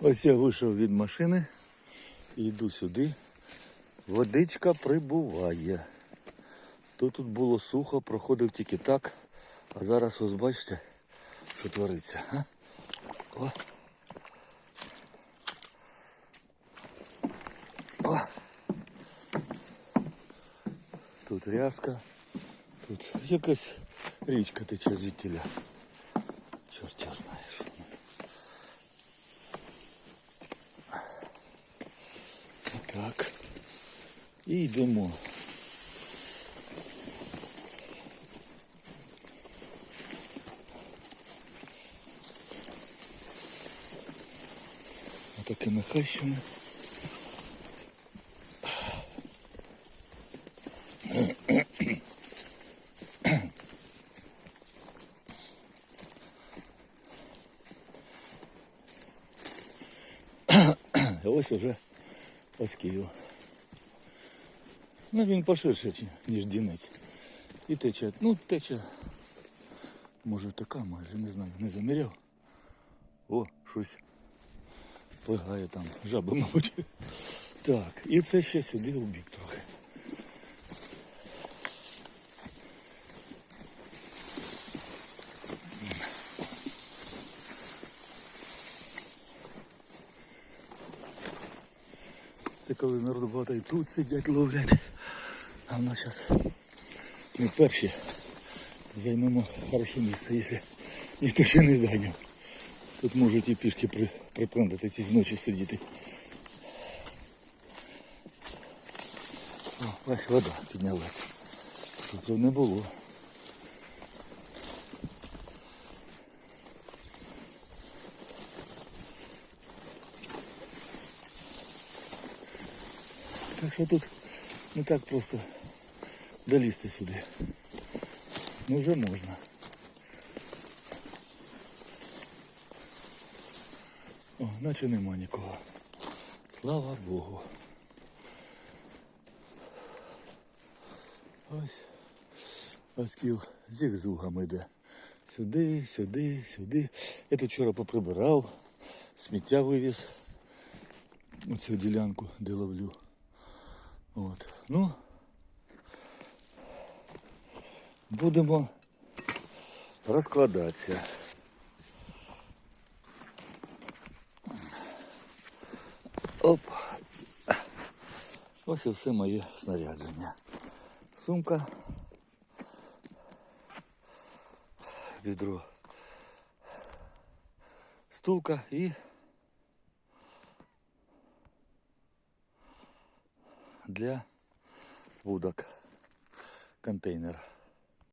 Ось я вийшов від машини і йду сюди. Водичка прибуває. То тут було сухо, проходив тільки так. А зараз ось бачите, що твориться. А? О. О. Тут рязка, тут якась річка тече звідтіля. Чорт я знає, що. Так. І йдемо. Отаке нахащене. Ось уже ось. Ну він поширше, ніж дінець. І тече. Ну, тече. Може така майже, не знаю, не заміряв. О, щось плигає там. жаба, мабуть. Так, і це ще сюди в бік трохи. Коли народ багато і тут сидять, ловлять. А в нас зараз ми перші займемо хороше місце, якщо ніхто ще не зайняв. Тут можуть і пішки при, припендити ці ночі сидіти. О, вода піднялася. Тут не було. Так що тут не так просто долізти сюди. Ну вже можна. О, наче нема нікого. Слава Богу. Ось ось кіл зігзугами йде. Сюди, сюди, сюди. Я тут вчора поприбирав, сміття вивіз. Оцю ділянку, де ловлю. От. Ну, будемо розкладатися. Оп. Ось і все моє снарядження. Сумка. Відро. Стулка і для вудок контейнер.